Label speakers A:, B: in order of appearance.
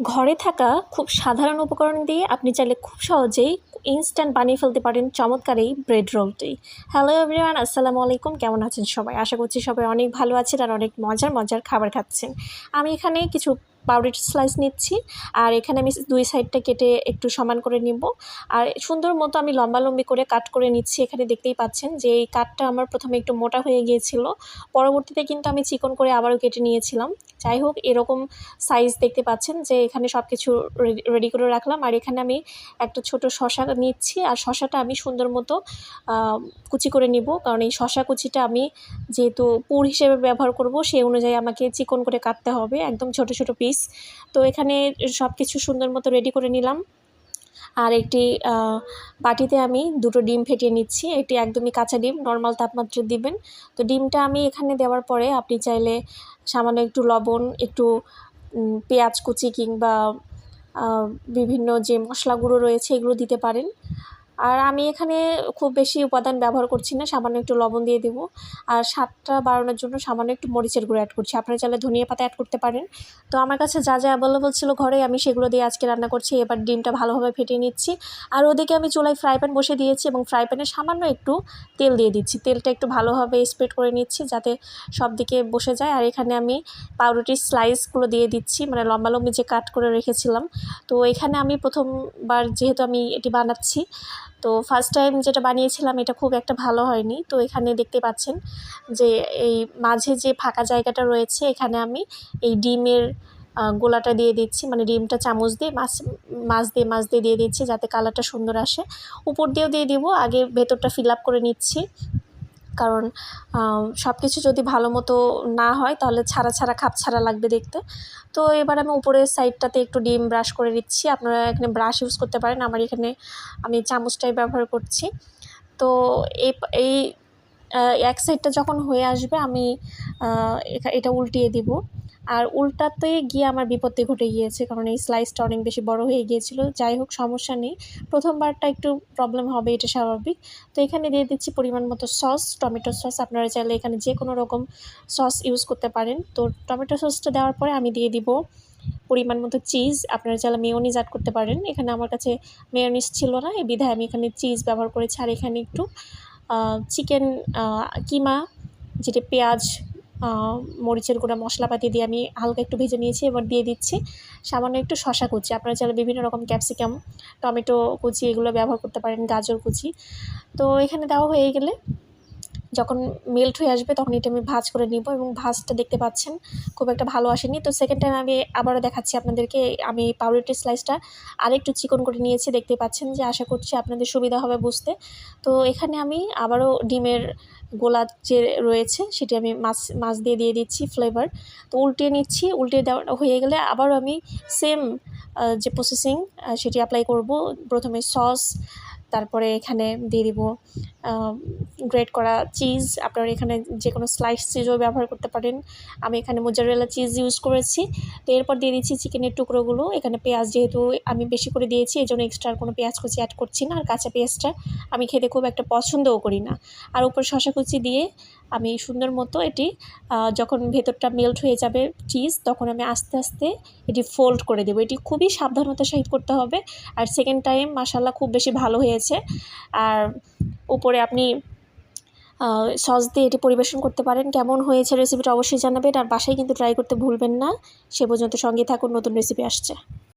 A: ঘরে থাকা খুব সাধারণ উপকরণ দিয়ে আপনি চাইলে খুব সহজেই ইনস্ট্যান্ট বানিয়ে ফেলতে পারেন চমৎকার এই ব্রেড রোলটি হ্যালো এভরিওয়ান আসসালামু আলাইকুম। কেমন আছেন সবাই? আশা করছি সবাই অনেক ভালো আছেন আর অনেক মজার মজার খাবার খাচ্ছেন। আমি এখানে কিছু পাউরুটি স্লাইস নিচ্ছি। আর এখানে আমি দুই সাইডটা কেটে একটু সমান করে নিব। আর সুন্দর মতো আমি লম্বালম্বি করে কাট করে নিচ্ছি। এখানে দেখতেই পাচ্ছেন যে এই কাটটা আমার প্রথমে একটু মোটা হয়ে গিয়েছিল। পরবর্তীতে কিন্তু আমি চিকন করে আবারও কেটে নিয়েছিলাম। যাই হোক, এরকম সাইজ দেখতে পাচ্ছেন যে এখানে সব কিছু রেডি করে রাখলাম। আর এখানে আমি একটা ছোট শশা নিচ্ছি। আর শশাটা আমি সুন্দর মতো কুচি করে নিব। কারণ এই শশা কুচিটা আমি যেহেতু পুর হিসেবে ব্যবহার করব সেই অনুযায়ী আমাকে চিকন করে কাটতে হবে। একদম ছোট ছোট পিস তো এখানে সব কিছু সুন্দর মতো রেডি করে নিলাম। আর একটি বাটিতে আমি দুটো ডিম ফেটিয়ে নিচ্ছি। এটি একদমই কাঁচা ডিম নর্মাল তাপমাত্রা দিবেন। তো ডিমটা আমি এখানে দেওয়ার পরে আপনি চাইলে সামান্য একটু লবণ, একটু পেঁয়াজ কুচি কিংবা বিভিন্ন যে মশলাগুলো রয়েছে এগুলো দিতে পারেন। আর আমি এখানে খুব বেশি উপাদান ব্যবহার করছি না, সামান্য একটু লবণ দিয়ে দেবো। আর স্বাদটা বাড়ানোর জন্য সামান্য একটু মরিচের গুঁড়ো অ্যাড করছি। আপনারা চাইলে ধনিয়া পাতা অ্যাড করতে পারেন। তো আমার কাছে যা যা অ্যাভেলেবল ছিল ঘরে, আমি সেগুলো দিয়ে আজকে রান্না করছি। এবার ডিমটা ভালোভাবে ফেটিয়ে নিচ্ছি। আর ওদিকে আমি চুলায় ফ্রাই প্যান বসে দিয়েছি এবং ফ্রাই প্যানে সামান্য একটু তেল দিয়ে দিচ্ছি। তেলটা একটু ভালোভাবে স্প্রেড করে নিচ্ছি যাতে সব দিকে বসে যায়। আর এখানে আমি পাউরুটির স্লাইসগুলো দিয়ে দিচ্ছি মানে লম্বা লম্বি যে কাট করে রেখেছিলাম। তো এখানে আমি প্রথমবার যেহেতু আমি এটি বানাচ্ছি তো ফার্স্ট টাইম যেটা বানিয়েছিলাম, এটা খুব একটা ভালো হয়নি। তো এখানে দেখতে পাচ্ছেন যে এই মাঝে যে ফাঁকা জায়গাটা রয়েছে, এখানে আমি এই ডিমের গোলাটা দিয়ে দিচ্ছি। মানে ডিমটা চামচ দিয়ে, মাছ মাছ দিয়ে মাছ দিয়ে দিয়ে দিচ্ছি যাতে কালারটা সুন্দর আসে। উপর দিয়েও দিয়ে দিব, আগে ভেতরটা ফিল আপ করে নিচ্ছি। কারণ সব কিছু যদি ভালো মতো না হয় তাহলে ছাড়া ছাড়া খাপ ছাড়া লাগবে দেখতে। তো এবার আমি উপরের সাইডটাতে একটু ডিম ব্রাশ করে দিচ্ছি আপনারা এখানে ব্রাশ ইউজ করতে পারেন। আমার এখানে আমি চামচটাই ব্যবহার করছি। তো এই এই এক সাইডটা যখন হয়ে আসবে আমি এটা উল্টিয়ে দিব। আর উল্টাতে গিয়ে আমার বিপত্তি ঘটে গিয়েছে, কারণ এই স্লাইসটা অনেক বেশি বড় হয়ে গিয়েছিল। যাই হোক, সমস্যা নেই। প্রথমবারটা একটু প্রবলেম হবে, এটা স্বাভাবিক। তো এখানে দিয়ে দিচ্ছি পরিমাণ মতো সস টমেটো সস আপনারা চাইলে এখানে যে কোনো রকম সস ইউজ করতে পারেন। তো টমেটো সসটা দেওয়ার পরে আমি দিয়ে দিব পরিমাণ মতো চিজ আপনারা চাইলে মেয়নিজ অ্যাড করতে পারেন। এখানে আমার কাছে মেয়নিজ ছিল না, এই বিধায় আমি এখানে চিজ ব্যবহার করেছি। আর এখানে একটু চিকেন কিমা, যেটা পেঁয়াজ মরিচের গুঁড়া, মশলাপাতি দিয়ে আমি হালকা একটু ভেজে নিয়েছি এবার দিয়ে দিচ্ছি। সামান্য একটু শশা কুচি, আপনারা চাইলে বিভিন্ন রকম ক্যাপসিকাম টমেটো কুচি এগুলো ব্যবহার করতে পারেন, গাজর কুচি। তো এখানে দেওয়া হয়ে গেলে যখন মেল্ট হয়ে আসবে, তখন এটা আমি ভাজ করে নিব এবং ভাজটা দেখতে পাচ্ছেন, খুব একটা ভালো আসেনি। তো সেকেন্ড টাইম আমি আবারও দেখাচ্ছি আপনাদেরকে, আমি পাউরুটি স্লাইসটা আরেকটু চিকন করে নিয়েছি, দেখতে পাচ্ছেন যে আশা করছি আপনাদের সুবিধা হবে বুঝতে। তো এখানে আমি আবারও ডিমের গোলা যে রয়েছে, সেটি আমি মাছ মাছ দিয়ে দিয়ে দিচ্ছি ফ্লেভার তো উল্টিয়ে নিচ্ছি উল্টে দেওয়া হয়ে গেলে আবারও আমি সেম যে প্রসেসিং সেটি অ্যাপ্লাই করব। প্রথমে সস তারপরে এখানে দিয়ে দিব গ্রেট করা চিজ আপনারা এখানে যে কোনো স্লাইস চিজও ব্যবহার করতে পারেন। আমি এখানে মোজারেলা চিজ ইউজ করেছি। তো এরপর দিয়ে দিচ্ছি চিকেনের টুকরোগুলো। এখানে পেঁয়াজ যেহেতু আমি বেশি করে দিয়েছি এই জন্য এক্সট্রা আর কোনো পেঁয়াজ কুচি অ্যাড করছি না। আর কাঁচা পেঁয়াজটা আমি খেতে খুব একটা পছন্দও করি না। আর উপর শশা কুচি দিয়ে আমি সুন্দর মতো এটি যখন ভেতরটা মেল্ট হয়ে যাবে চিজ তখন আমি আস্তে আস্তে এটি ফোল্ড করে দেবো। এটি খুবই সাবধানতার সহিত করতে হবে। আর সেকেন্ড টাইম মাসাল্লা খুব বেশি ভালো হয়েছে। আর উপরে আপনি সস দিয়ে এটি পরিবেশন করতে পারেন। কেমন হয়েছে রেসিপিটা অবশ্যই জানাবেন। আর বাসায় কিন্তু ট্রাই করতে ভুলবেন না। সে পর্যন্ত সঙ্গে থাকুন, নতুন রেসিপি আসছে।